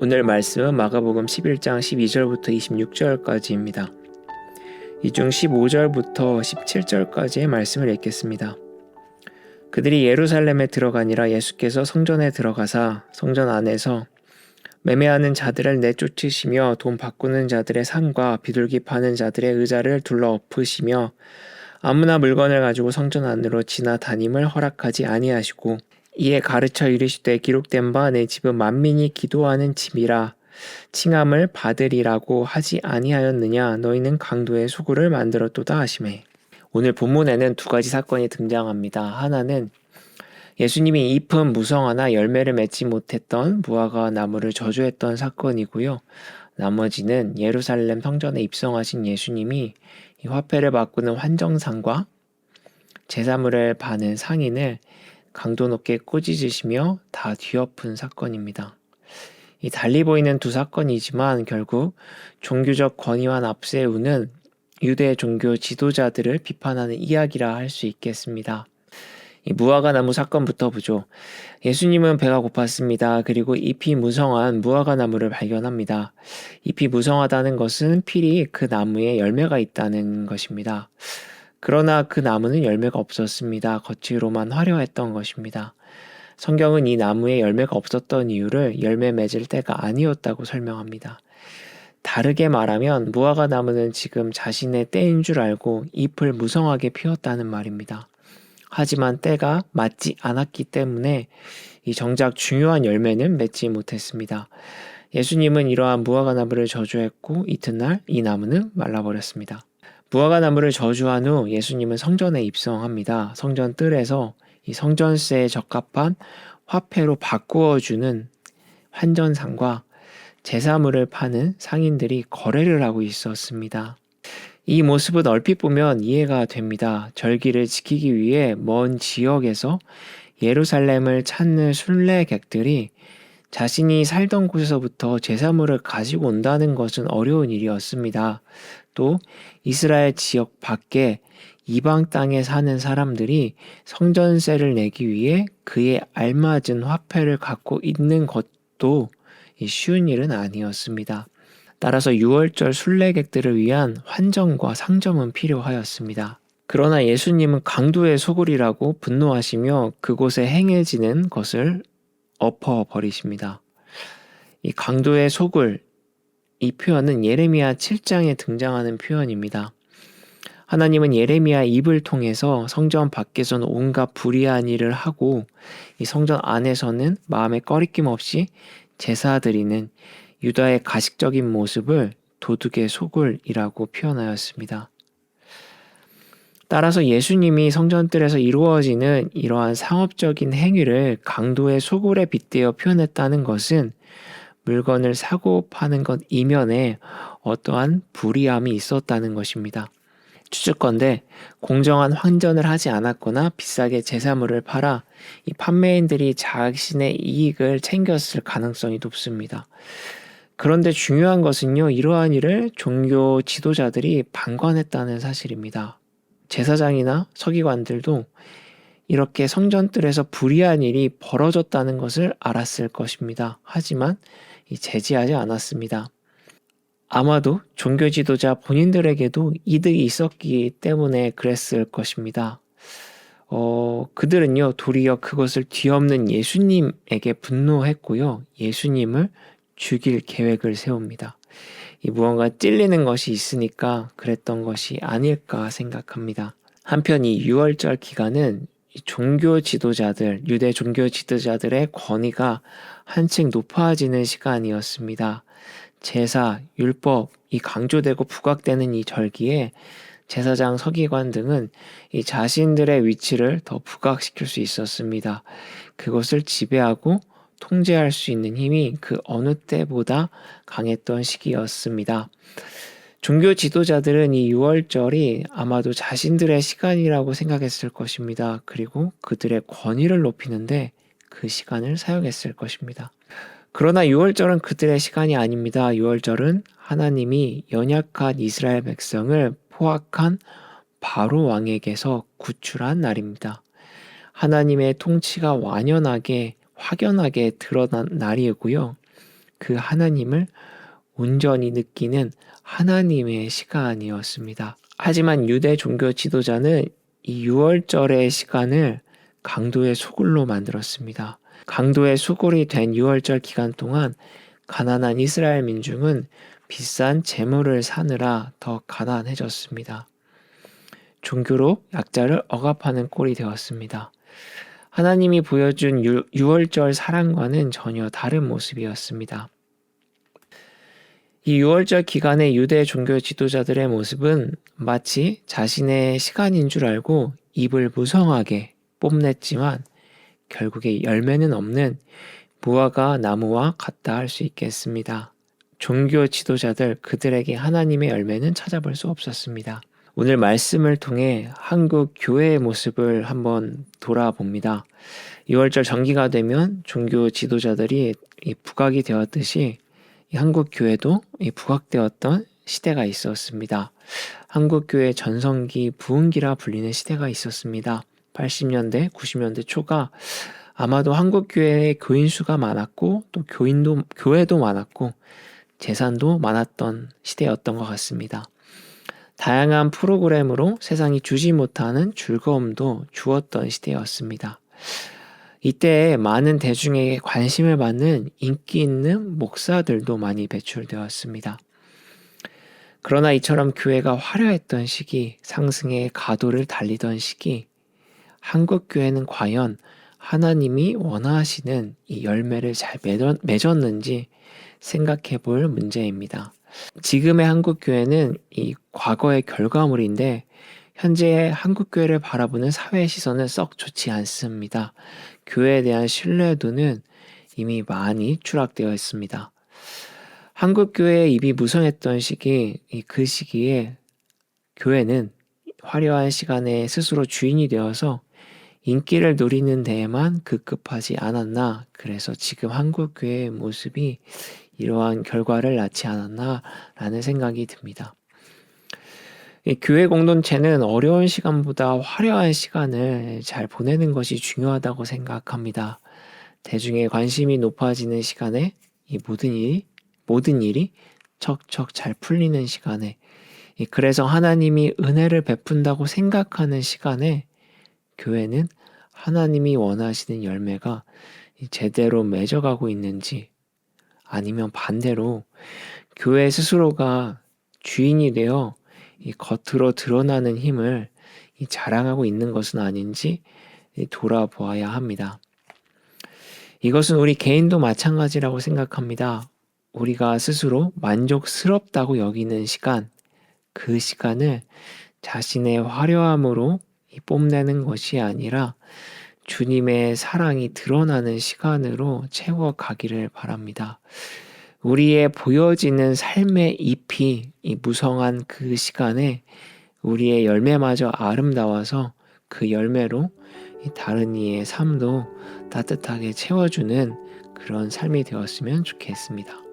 오늘 말씀은 마가복음 11장 12절부터 26절까지입니다. 이 중 15절부터 17절까지의 말씀을 읽겠습니다. 그들이 예루살렘에 들어가니라 예수께서 성전에 들어가사 성전 안에서 매매하는 자들을 내쫓으시며 돈 바꾸는 자들의 상과 비둘기 파는 자들의 의자를 둘러 엎으시며 아무나 물건을 가지고 성전 안으로 지나다님을 허락하지 아니하시고 이에 가르쳐 이르시되 기록된 바 내 집은 만민이 기도하는 집이라 칭함을 받으리라고 하지 아니하였느냐 너희는 강도의 소굴을 만들었도다 하시매 오늘 본문에는 두 가지 사건이 등장합니다. 하나는 예수님이 잎은 무성하나 열매를 맺지 못했던 무화과 나무를 저주했던 사건이고요. 나머지는 예루살렘 성전에 입성하신 예수님이 이 화폐를 바꾸는 환정상과 제사물을 파는 상인을 강도 높게 꾸짖으시며 다 뒤엎은 사건입니다. 이 달리 보이는 두 사건이지만 결국 종교적 권위와 앞세우는 유대 종교 지도자들을 비판하는 이야기라 할 수 있겠습니다. 이 무화과 나무 사건부터 보죠. 예수님은 배가 고팠습니다. 그리고 잎이 무성한 무화과 나무를 발견합니다. 잎이 무성하다는 것은 필히 그 나무에 열매가 있다는 것입니다. 그러나 그 나무는 열매가 없었습니다. 겉으로만 화려했던 것입니다. 성경은 이 나무에 열매가 없었던 이유를 열매 맺을 때가 아니었다고 설명합니다. 다르게 말하면 무화과 나무는 지금 자신의 때인 줄 알고 잎을 무성하게 피웠다는 말입니다. 하지만 때가 맞지 않았기 때문에 이 정작 중요한 열매는 맺지 못했습니다. 예수님은 이러한 무화과 나무를 저주했고 이튿날 이 나무는 말라버렸습니다. 무화과 나무를 저주한 후 예수님은 성전에 입성합니다. 성전 뜰에서 이 성전세에 적합한 화폐로 바꾸어 주는 환전상과 제사물을 파는 상인들이 거래를 하고 있었습니다. 이 모습은 얼핏 보면 이해가 됩니다. 절기를 지키기 위해 먼 지역에서 예루살렘을 찾는 순례객들이 자신이 살던 곳에서부터 제사물을 가지고 온다는 것은 어려운 일이었습니다. 또 이스라엘 지역 밖에 이방 땅에 사는 사람들이 성전세를 내기 위해 그에 알맞은 화폐를 갖고 있는 것도 쉬운 일은 아니었습니다. 따라서 6월절 순례객들을 위한 환정과 상점은 필요하였습니다. 그러나 예수님은 강도의 소굴이라고 분노하시며 그곳에 행해지는 것을 엎어버리십니다. 이 강도의 소굴, 이 표현은 예레미야 7장에 등장하는 표현입니다. 하나님은 예레미야 입을 통해서 성전 밖에서는 온갖 불의한 일을 하고 이 성전 안에서는 마음에 꺼리낌 없이 제사 드리는 유다의 가식적인 모습을 도둑의 소굴이라고 표현하였습니다. 따라서 예수님이 성전뜰에서 이루어지는 이러한 상업적인 행위를 강도의 소굴에 빗대어 표현했다는 것은 물건을 사고 파는 것 이면에 어떠한 불이함이 있었다는 것입니다. 추측건데 공정한 환전을 하지 않았거나 비싸게 제사물을 팔아 이 판매인들이 자신의 이익을 챙겼을 가능성이 높습니다. 그런데 중요한 것은요, 이러한 일을 종교 지도자들이 방관했다는 사실입니다. 제사장이나 서기관들도 이렇게 성전뜰에서 불의한 일이 벌어졌다는 것을 알았을 것입니다. 하지만 제지하지 않았습니다. 아마도 종교 지도자 본인들에게도 이득이 있었기 때문에 그랬을 것입니다. 어, 그들은요, 도리어 그것을 뒤엎는 예수님에게 분노했고요, 예수님을 죽일 계획을 세웁니다. 이 무언가 찔리는 것이 있으니까 그랬던 것이 아닐까 생각합니다. 한편 이 6월절 기간은 종교 지도자들, 유대 종교 지도자들의 권위가 한층 높아지는 시간이었습니다. 제사, 율법, 이 강조되고 부각되는 이 절기에 제사장, 서기관 등은 이 자신들의 위치를 더 부각시킬 수 있었습니다. 그것을 지배하고 통제할 수 있는 힘이 그 어느 때보다 강했던 시기였습니다. 종교 지도자들은 이 6월절이 아마도 자신들의 시간이라고 생각했을 것입니다. 그리고 그들의 권위를 높이는데 그 시간을 사용했을 것입니다. 그러나 6월절은 그들의 시간이 아닙니다. 6월절은 하나님이 연약한 이스라엘 백성을 포악한 바로 왕에게서 구출한 날입니다. 하나님의 통치가 완연하게 확연하게 드러난 날이고요. 그 하나님을 온전히 느끼는 하나님의 시간이었습니다. 하지만 유대 종교 지도자는 이 6월절의 시간을 강도의 소굴로 만들었습니다. 강도의 소굴이 된 6월절 기간 동안 가난한 이스라엘 민중은 비싼 재물을 사느라 더 가난해졌습니다. 종교로 약자를 억압하는 꼴이 되었습니다. 하나님이 보여준 6월절 사랑과는 전혀 다른 모습이었습니다. 이 6월절 기간의 유대 종교 지도자들의 모습은 마치 자신의 시간인 줄 알고 입을 무성하게 뽐냈지만 결국에 열매는 없는 무화과 나무와 같다 할 수 있겠습니다. 종교 지도자들 그들에게 하나님의 열매는 찾아볼 수 없었습니다. 오늘 말씀을 통해 한국 교회의 모습을 한번 돌아봅니다. 6월절 정기가 되면 종교 지도자들이 부각이 되었듯이 한국 교회도 부각되었던 시대가 있었습니다. 한국 교회 전성기 부흥기라 불리는 시대가 있었습니다. 80년대, 90년대 초가 아마도 한국 교회의 교인 수가 많았고 또 교인도 교회도 많았고 재산도 많았던 시대였던 것 같습니다. 다양한 프로그램으로 세상이 주지 못하는 즐거움도 주었던 시대였습니다. 이때 많은 대중에게 관심을 받는 인기 있는 목사들도 많이 배출되었습니다. 그러나 이처럼 교회가 화려했던 시기, 상승의 가도를 달리던 시기, 한국 교회는 과연 하나님이 원하시는 이 열매를 잘 맺었는지 생각해 볼 문제입니다. 지금의 한국 교회는 이 과거의 결과물인데 현재 한국 교회를 바라보는 사회의 시선은 썩 좋지 않습니다. 교회에 대한 신뢰도는 이미 많이 추락되어 있습니다. 한국 교회의 입이 무성했던 시기, 그 시기에 교회는 화려한 시간에 스스로 주인이 되어서 인기를 누리는 데에만 급급하지 않았나. 그래서 지금 한국 교회의 모습이 이러한 결과를 낳지 않았나라는 생각이 듭니다. 교회 공동체는 어려운 시간보다 화려한 시간을 잘 보내는 것이 중요하다고 생각합니다. 대중의 관심이 높아지는 시간에 이 모든 일이 모든 일이 척척 잘 풀리는 시간에 그래서 하나님이 은혜를 베푼다고 생각하는 시간에 교회는 하나님이 원하시는 열매가 제대로 맺어가고 있는지 아니면 반대로 교회 스스로가 주인이 되어 이 겉으로 드러나는 힘을 이 자랑하고 있는 것은 아닌지 돌아보아야 합니다. 이것은 우리 개인도 마찬가지라고 생각합니다. 우리가 스스로 만족스럽다고 여기는 시간, 그 시간을 자신의 화려함으로 뽐내는 것이 아니라 주님의 사랑이 드러나는 시간으로 채워가기를 바랍니다. 우리의 보여지는 삶의 잎이 이 무성한 그 시간에 우리의 열매마저 아름다워서 그 열매로 다른 이의 삶도 따뜻하게 채워주는 그런 삶이 되었으면 좋겠습니다.